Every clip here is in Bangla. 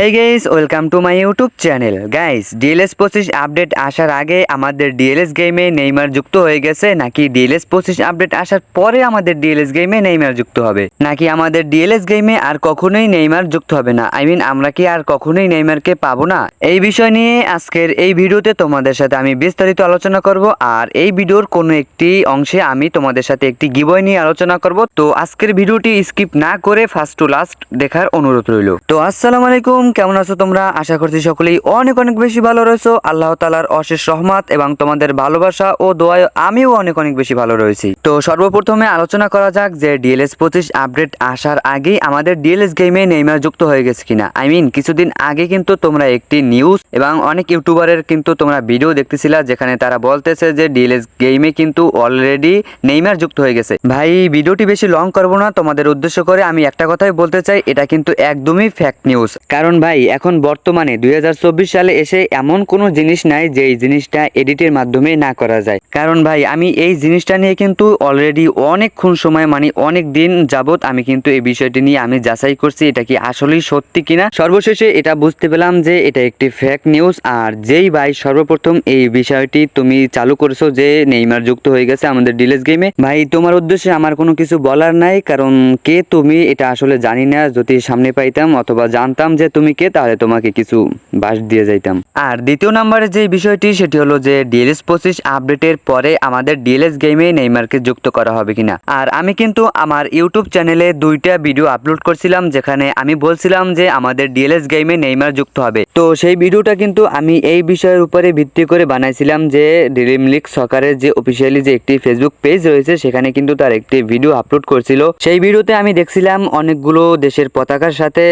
Hey guys welcome to my YouTube channel guys DLS পঁচিশ আপডেট আসার আগে আমাদের ডিএলএস গেমে নেইমার যুক্ত হয়ে গেছে, নাকি ডিএলএস পঁচিশ আপডেট আসার পরে আমাদের ডিএলএস গেমে নেইমার যুক্ত হবে? নাকি আমাদের ডিএলএস গেমে আর কখনোই নেইমার যুক্ত হবে না? আই মিন আমরা কি আর কখনোই নেইমারকে পাবো না? এই বিষয় নিয়ে আজকের এই ভিডিওতে তোমাদের সাথে আমি বিস্তারিত আলোচনা করব, আর এই ভিডিওর কোনো একটি অংশে আমি তোমাদের সাথে একটি গিবয় নিয়ে আলোচনা করব। তো আজকের ভিডিওটি স্কিপ না করে ফার্স্ট টু লাস্ট দেখার অনুরোধ রইল। তো আসসালামু আলাইকুম। কেমন আছো তোমরা? আশা করছি সকলেই অনেক অনেক বেশি ভালো রয়েছো। আল্লাহ তালার অশেষ রহমত এবং তোমাদের ভালোবাসা ও দোয়ায় আমিও অনেক অনেক বেশি ভালো রয়েছি। তো সর্বপ্রথমে আলোচনা করা যাক যে ডিএলএস পঁচিশ আপডেট আসার আগেই আমাদের ডিএলএস গেমে নেইমার যুক্ত হয়ে গেছে কিনা। আই মিন, কিছুদিন আগে কিন্তু তোমরা একটি নিউজ এবং অনেক ইউটিউবারের কিন্তু তোমরা ভিডিও দেখতেছিলা যেখানে তারা বলতেছে যে ডিএলএস গেমে কিন্তু অলরেডি নেইমার যুক্ত হয়ে গেছে। ভাই, ভিডিওটি বেশি লং করব না। তোমাদের উদ্দেশ্য করে আমি একটা কথাই বলতে চাই, এটা কিন্তু একদমই ফ্যাক্ট নিউজ কারণ ভাই, এখন বর্তমানে দুই হাজার চব্বিশ সালে এসে এমন কোনো জিনিস নাই যে এই জিনিসটা এডিটের মাধ্যমে না করা যায়। কারণ ভাই, আমি এই জিনিসটা নিয়ে কিন্তু অলরেডি অনেকক্ষণ সময় মানে অনেক দিন যাবত আমি কিন্তু এই বিষয়টি নিয়ে আমি যাচাই করছি এটা কি আসলেই সত্যি কিনা। সর্বশেষে এটা বুঝতে পেলাম যে এটা একটি ফেক নিউজ আর যেই ভাই, সর্বপ্রথম এই বিষয়টি তুমি চালু করেছ যে নেইমার যুক্ত হয়ে গেছে আমাদের ডিলেস গেমে। ভাই, তোমার উদ্দেশ্যে আমার কোনো কিছু বলার নাই, কারণ কে তুমি এটা আসলে জানি না, যদি সামনে পাইতাম অথবা জানতাম যে তুমি কে তাহলে তোমাকে কিছু বাস দিয়ে যাইতাম। আর দ্বিতীয় নম্বরে যে বিষয়টি, সেটি হলো যে ডিএলএস পঁচিশ আপডেটের পরে আমাদের ডিএলএস গেমে নেইমারকে যুক্ত করা হবে কিনা। আর আমি কিন্তু আমার ইউটিউব চ্যানেলে দুইটা ভিডিও আপলোড করছিলাম, যেখানে আমি বলছিলাম যে আমাদের ডিএলএস গেমে নেইমার যুক্ত হবে। তো সেই ভিডিওটা কিন্তু আমি এই বিষয়ের উপরে ভিত্তি করে বানাইছিলাম যে ড্রিম লিগ সকারের যে অফিসিয়ালি যে একটি ফেসবুক পেজ রয়েছে, সেখানে কিন্তু তার একটি ভিডিও আপলোড করছিল। সেই ভিডিওতে আমি দেখছিলাম অনেকগুলো দেশের পতাকার সাথে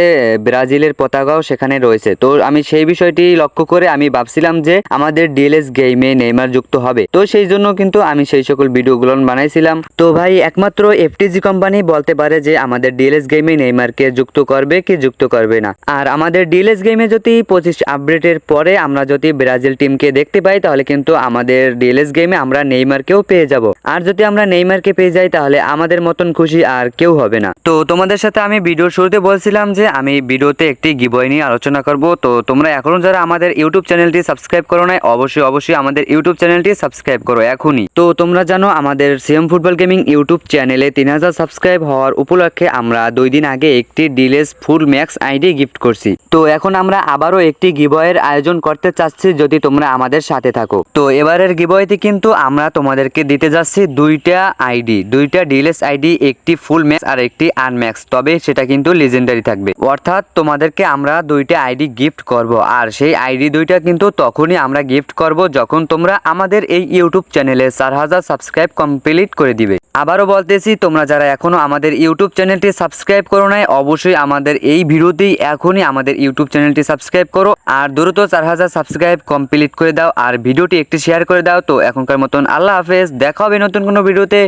ব্রাজিলের ব্রাজিলের পতাকাও সেখানে রয়েছে। তো আমি সেই বিষয়টি লক্ষ্য করে আমি ভাবছিলাম যে আমাদের ডিএলএস গেমে নেইমার যুক্ত হবে। তো সেই জন্য কিন্তু আমি সেই সকল ভিডিওগুলো বানাইছিলাম। তো ভাই, একমাত্র এফটিজি কোম্পানি বলতে পারে যে আমাদের ডিএলএস গেমে নেইমারকে যুক্ত করবে কি যুক্ত করবে না। আর আমাদের ডিএলএস গেমে যদি পঁচিশ আপডেটের পরে আমরা যদি ব্রাজিল টিমকে দেখতে পাই, তাহলে কিন্তু আমাদের ডিএলএস গেমে আমরা নেইমারকেও পেয়ে যাব। আর যদি আমরা নেইমারকে পেয়ে যাই, তাহলে আমাদের মতন খুশি আর কেউ হবে না। তো তোমাদের সাথে আমি ভিডিওর শুরুতে বলছিলাম যে আমি ভিডিওতে একটি গিবয় নিয়ে আলোচনা করব। তো তোমরা এখনও যারা আমাদের ইউটিউব চ্যানেলটি সাবস্ক্রাইব করো নাই, অবশ্যই অবশ্যই আমাদের ইউটিউব চ্যানেলটি সাবস্ক্রাইব করো এখনই। তো তোমরা জানো আমাদের সিএম ফুটবল গেমিং ইউটিউব চ্যানেলে তিন হাজার সাবস্ক্রাইব হওয়ার উপলক্ষে আমরা দুই দিন আগে একটি DLS full max ID gift করছি। তো এখন আমরা আবারও একটি গিবয়ের আয়োজন করতে চাচ্ছি যদি তোমরা আমাদের সাথে থাকো। তো এবারের গিবয়তে কিন্তু আমরা তোমাদেরকে দিতে যাচ্ছি দুইটা আইডি, দুইটা ডিলেস আইডি, একটি ফুল ম্যাক্স আর একটি আনম্যাক্স। তবে সেটা কিন্তু লিজেন্ডারি থাকবে। অর্থাৎ তোমাদেরকে আমরা দুইটা আইডি গিফট করব। আর সেই আইডি দুইটা কিন্তু তখনই আমরা গিফট করব যখন তোমরা আমাদের এই ইউটিউব চ্যানেলে চার হাজার সাবস্ক্রাইব কমপ্লিট করে দিবে। আবারও বলতেছি, তোমরা যারা এখনও আমাদের ইউটিউব চ্যানেলটি সাবস্ক্রাইব করো নাই, অবশ্যই আমাদের এই ভিডিওতেই এখনই আমাদের ইউটিউব চ্যানেলটি সাবস্ক্রাইব করো আর দ্রুত চার হাজার সাবস্ক্রাইব কমপ্লিট করে দাও। আর ভিডিওটি একটি শেয়ার করে দাও। তো এখনকার মতন আল্লাহ হাফেজ, দেখা হবে নতুন কোনো ভিডিওতে।